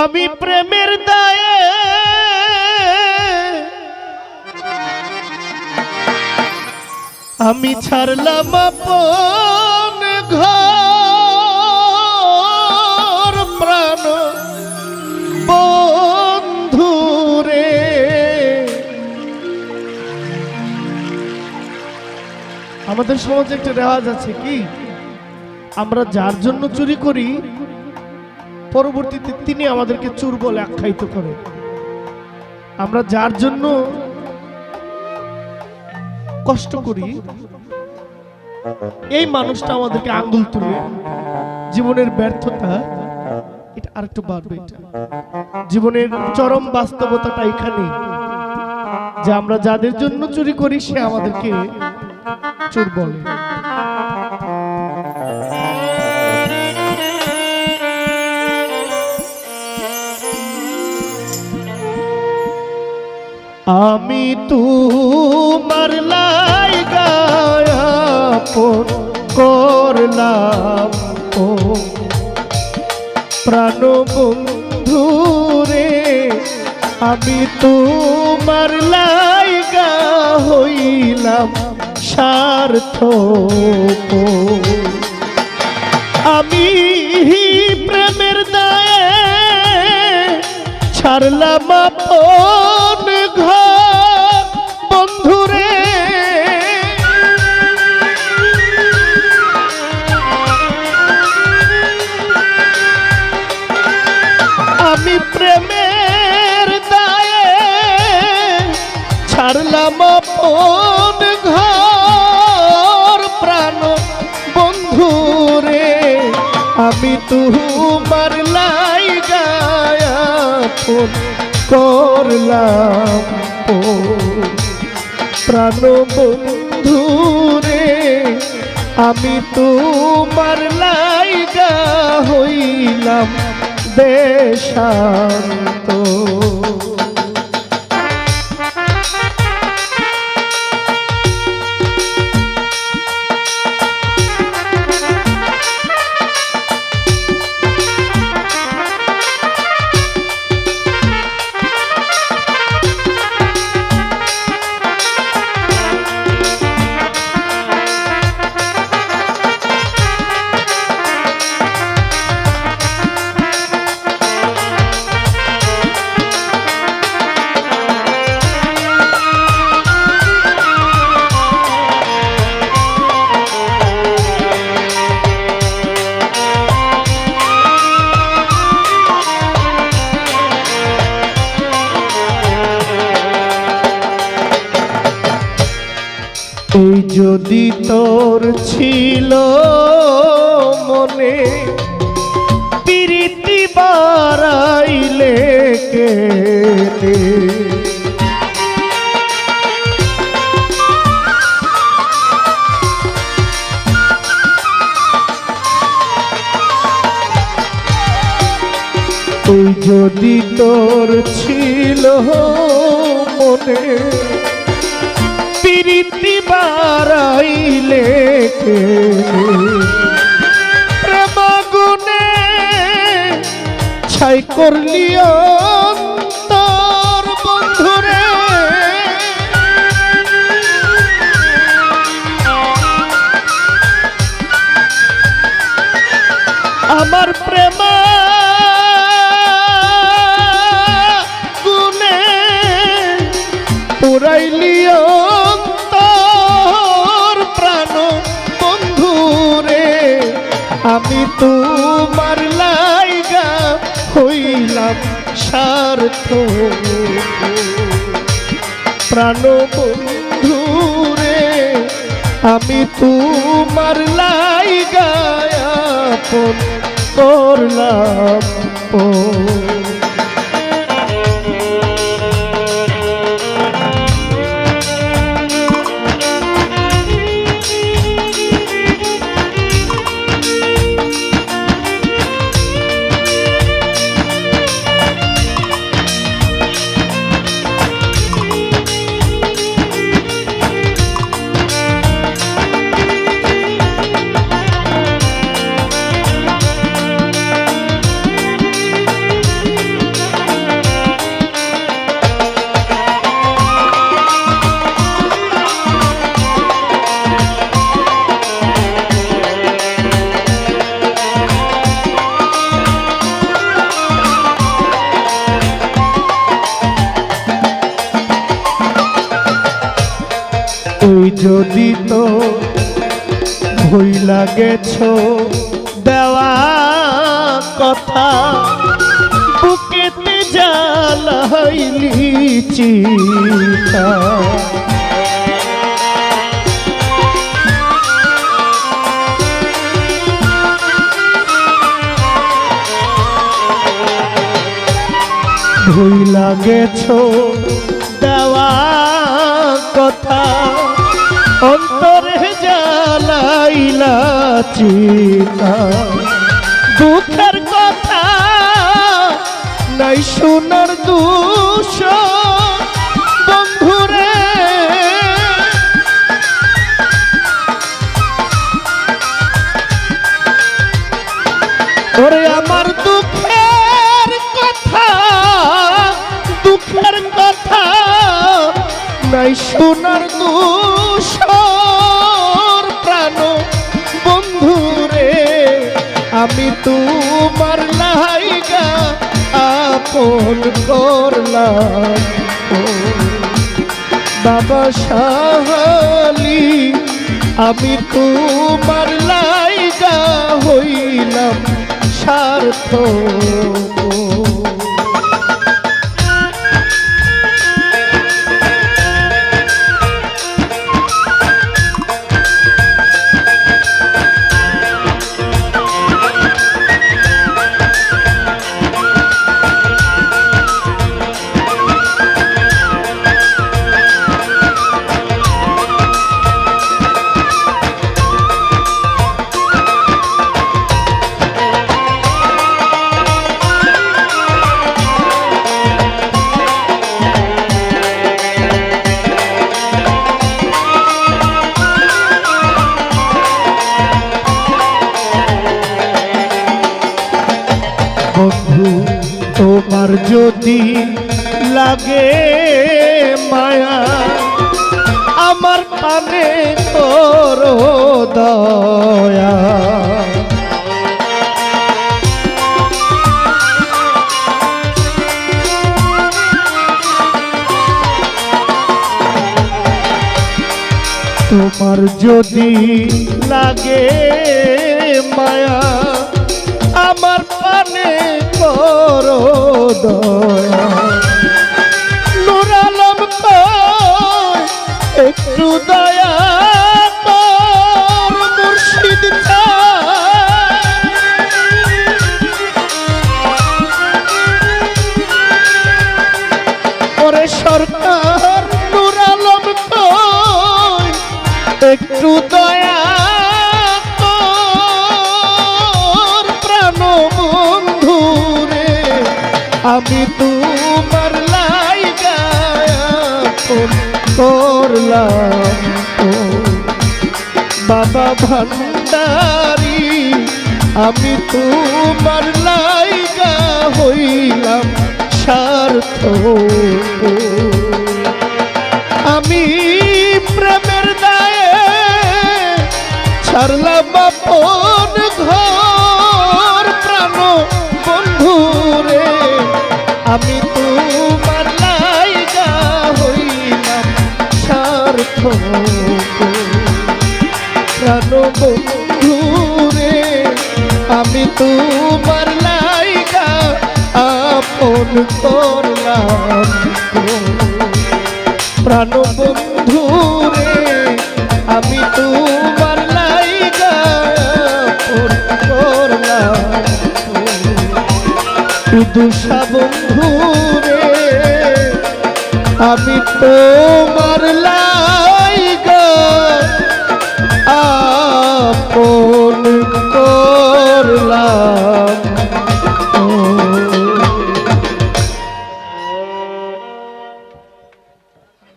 আমি প্রেমের দায়ে। আমি ছাড়লাম আপন ঘর, প্রাণ বন্ধুরে। আমাদের সমাজে একটা রেওয়াজ আছে কি? আমরা যার জন্য চুরি করি পরবর্তীতে তিনি আমাদেরকে চুর বলে আখ্যায়িত করে আমরা যার জন্য কষ্ট করি, এই মানুষটা আমাদেরকে আঙ্গুল তুলে জীবনের ব্যর্থতা, এটা আরেকটু বাড়বে এটা। জীবনের চরম বাস্তবতাটা এখানে, যে আমরা যাদের জন্য চুরি করি, সে আমাদেরকে চোর বলে। আমি তোমার লাই গায়াপন করলাম ও প্রাণ বন্ধু রে, আমি তোমার লাইগা হইলাম স্বার্থ আমি প্রেমের দায়ে ছাড়লাম ছাড়লাম ঘর প্রাণ বন্ধুরে আমি তোমার লাই গায়াপন করলাম প্রাণ বন্ধুরে আমি তোমার লাইগা হইলাম দেশান্ত। এই যদি তোর ছিল মনে প্রীতি বাড়াইলে কে যদি তোর ছিল মনে প্রীতি বাড়াইলে কে? প্রেম গুনে ছাই করলি অন্তর বন্ধুরে। আমার প্রেম গুনে পুরাইলি আমি তোমার লাইগা হইলাম স্বার্থ প্রাণ বন্ধুরে আমি তোমার লাইগা করলাম যদি তো ভুইলা গেছ দেওয়া কথা বুকেতে জ্বালাইলি চিতা ভুইলা দেওয়া কথা চিতা দুঃখের কথা নাই শোনার দুষ। বন্ধুরে, ওরে আমার দুঃখের কথা দুঃখের কথা নাই শোনার দুষর ও বাবা সাহালি আমি তোমার লাইগা হইলাম স্বার্থ তোমার যদি লাগে মায়া, আমার পানে করো দয়া। তোমার যদি লাগে মায়া, আমার পানে করো দয়া নুর আলম কয়, একটু দয়া সরকার একটু দয়া আমি তোমার আপন করলাম বাবা ভান্ডারি, আমি তোমার লাইগা হইলাম স্বার্থ আমি প্রেমের দায়ে ছাড়লাম আপন ঘর, প্রাণ আমি তোমার লাইগা হইলাম স্বার্থ প্রাণ বন্ধু রে আমি তোমার লাইগা আপন করলাম প্রাণ বন্ধু আমি তোমার লাইগা আপন করলাম দুষা আমি তোমার